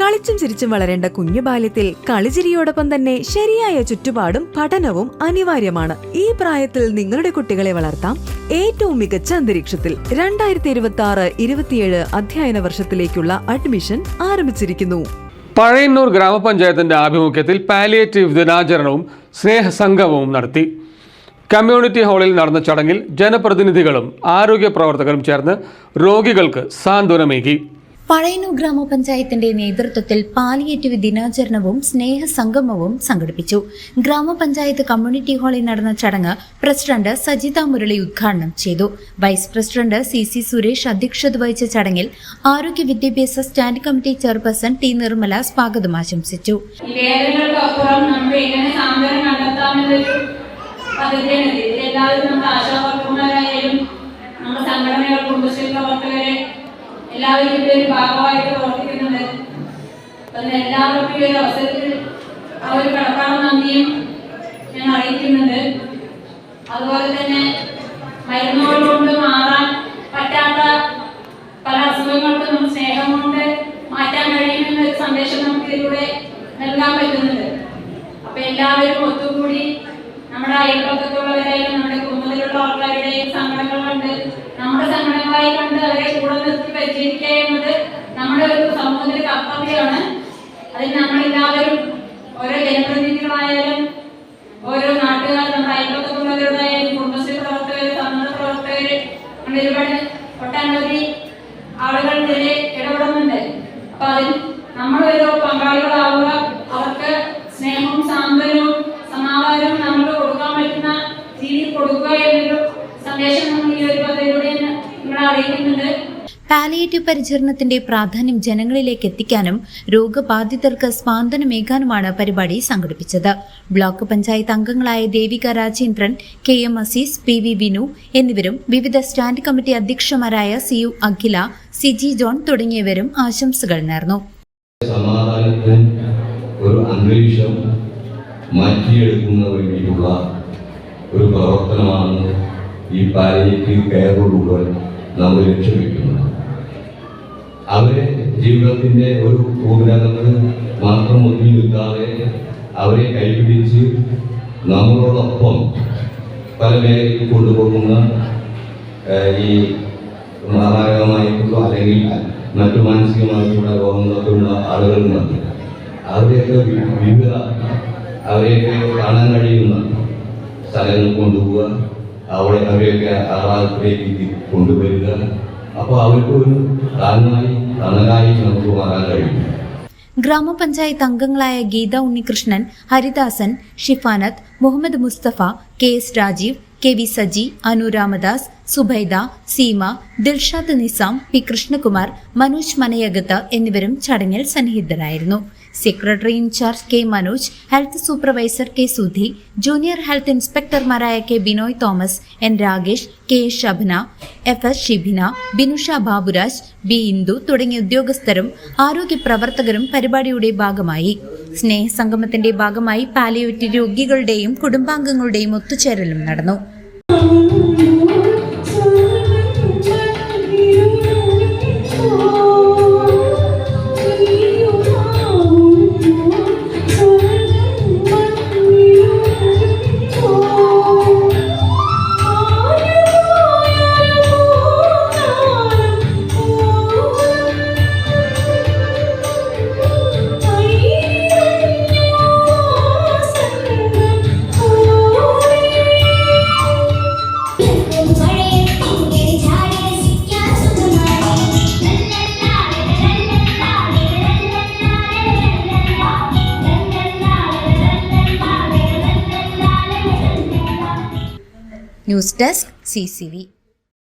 കളിച്ചും ചിരിച്ചും വളരേണ്ട കുഞ്ഞു ബാല്യത്തിൽ കളിചിരിയോടൊപ്പം തന്നെ ശരിയായ ചുറ്റുപാടും പഠനവും അനിവാര്യമാണ്. ഈ പ്രായത്തിൽ നിങ്ങളുടെ കുട്ടികളെ വളർത്താം. ഏറ്റവും മികച്ച അന്തരീക്ഷത്തിൽ രണ്ടായിരത്തി ഇരുപത്തി ആറ് ഇരുപത്തിയേഴ് അധ്യയന വർഷത്തിലേക്കുള്ള അഡ്മിഷൻ ആരംഭിച്ചിരിക്കുന്നു. പഴയന്നൂർ ഗ്രാമപഞ്ചായത്തിന്റെ ആഭിമുഖ്യത്തിൽ പാലിയേറ്റീവ് ദിനാചരണവും സ്നേഹസംഗമവും നടത്തി. കമ്മ്യൂണിറ്റി ഹാളിൽ നടന്ന ചടങ്ങിൽ ജനപ്രതിനിധികളും ആരോഗ്യ പ്രവർത്തകരും ചേർന്ന് രോഗികൾക്ക് സാന്ത്വനമേകി. പഴയന്നൂർ ഗ്രാമപഞ്ചായത്തിന്റെ നേതൃത്വത്തിൽ പാലിയേറ്റീവ് ദിനാചരണവും സ്നേഹസംഗമവും സംഘടിപ്പിച്ചു. ഗ്രാമപഞ്ചായത്ത് കമ്മ്യൂണിറ്റി ഹാളിൽ നടന്ന ചടങ്ങ് പ്രസിഡന്റ് സജിത മുരളി ഉദ്ഘാടനം ചെയ്തു. Vice president C C Suresh അധ്യക്ഷത വഹിച്ച ചടങ്ങിൽ ആരോഗ്യ വിദ്യാഭ്യാസ stand committee chairperson T Nirmala സ്വാഗതം ആശംസിച്ചു. ആശാവർക്കർമാരായാലും നമ്മുടെ സംഘടനകൾ കുടുംബശ്രീ പ്രവർത്തകര് എല്ലാവരും ഇതിന്റെ ഒരു ഭാഗമായിട്ട് പ്രവർത്തിക്കുന്നുണ്ട്. അതിന് എല്ലാവർക്കും ഈ ഒരു അവസരത്തിൽ ഒരു കടപ്പാട് നന്ദിയും ഞാൻ അറിയിക്കുന്നുണ്ട്. അതുപോലെ തന്നെ മരുന്നുകൾ കൊണ്ട് മാറാൻ പറ്റാത്ത പല അസുഖങ്ങൾക്കും സ്നേഹം കൊണ്ട് മാറ്റാൻ കഴിയുമെന്ന ഒരു സന്ദേശം നമുക്ക് ഇതിലൂടെ നൽകാൻ പറ്റുന്നുണ്ട്. അപ്പൊ എല്ലാവരും ഒത്തുകൂടി നമ്മുടെ അയൽപ്പക്കത്തുള്ളവരെയും നമ്മുടെ കുടുംബത്തിലുള്ള ആൾക്കാരുടെയും കണ്ട് നമ്മുടെ സംഘടനകളായി കണ്ട് അവരെ കൂടെ നിർത്തി നമ്മുടെ ഒരു സമൂഹത്തിന്റെ കർത്തവ്യമാണ്. അതിന് നമ്മളെല്ലാവരും ഓരോ ജനപ്രതിനിധികളായാലും ഓരോ നാട്ടുകാർ നമ്മുടെ അയൽപക്കത്തുള്ളവരുടെയായാലും കുടുംബശ്രീ പ്രവർത്തകർ സന്നദ്ധ പ്രവർത്തകർ അങ്ങനെ ഒരുപാട് ഒട്ടനവധി ആളുകൾ ഇതിൽ ഇടപെടുന്നുണ്ട്. അപ്പൊ അതിൽ നമ്മൾ ഒരു പങ്കാളികളാവുക അറിയിക്കുന്നുണ്ട്. പാലിയേറ്റീവ് പരിചരണത്തിന്റെ പ്രാധാന്യം ജനങ്ങളിലേക്ക് എത്തിക്കാനും രോഗബാധിതർക്ക് സ്പാന്ദനമേകാനുമാണ് പരിപാടി സംഘടിപ്പിച്ചത്. ബ്ലോക്ക് പഞ്ചായത്ത് അംഗങ്ങളായ Devika Rajendran K M Azeez P V Vinu എന്നിവരും വിവിധ stand committee അധ്യക്ഷന്മാരായ C U Akhila C G John തുടങ്ങിയവരും ആശംസകൾ നേർന്നു. ഒരു അന്തരീക്ഷം മാറ്റിയെടുക്കുന്ന വേണ്ടിയിട്ടുള്ള ഒരു പ്രവർത്തനമാണ് ഈ പാലിയേറ്റീവ് കെയറിലൂടെ നമ്മൾ ലക്ഷ്യം അവരെ ജീവിതത്തിന്റെ ഒരു ഭൂഗ്രഹത്ത് മാത്രം ഒതുങ്ങി നിൽക്കാതെ അവരെ കൈപിടിച്ച് നമ്മളോടൊപ്പം പല മേഖലയിൽ കൊണ്ടുപോകുന്ന ഈ മാനസികമായിട്ടുള്ള അല്ലെങ്കിൽ മറ്റു മാനസികമായിട്ടുള്ള രോഗങ്ങളൊക്കെയുള്ള ആളുകളുണ്ട് അവരെയൊക്കെ വിവിധ അവരെയൊക്കെ കാണാൻ കഴിയുന്ന സ്ഥലങ്ങൾ കൊണ്ടുപോവുക അവിടെ അവരെയൊക്കെ ആറാത്തിലേക്ക് കൊണ്ടുവരിക അപ്പോൾ അവർക്കൊരു താങ്ങായി തണലായി നമുക്ക് മാറാൻ കഴിയും. ഗ്രാമപഞ്ചായത്ത് അംഗങ്ങളായ Geetha Unnikrishnan Haridasan Shifanath Muhammad Musthafa K S Rajeev K V Saji Anu Ramdas Subaida Seema Dilshad Nizam P Krishnakumar Manoj Manayakath എന്നിവരും ചടങ്ങിൽ സന്നിഹിതരായിരുന്നു. Secretary in charge K Manoj health supervisor K Sudhi junior health ഇൻസ്പെക്ടർമാരായ K Binoy Thomas N Rakesh K S Shabana F S Shibina Binusha Baburaj B Indu തുടങ്ങിയ ഉദ്യോഗസ്ഥരും ആരോഗ്യ പ്രവർത്തകരും പരിപാടിയുടെ ഭാഗമായി. സ്നേഹസംഗമത്തിന്റെ ഭാഗമായി പാലിയേറ്റീവ് രോഗികളുടെയും കുടുംബാംഗങ്ങളുടെയും ഒത്തുചേരലും നടന്നു. News desk C C V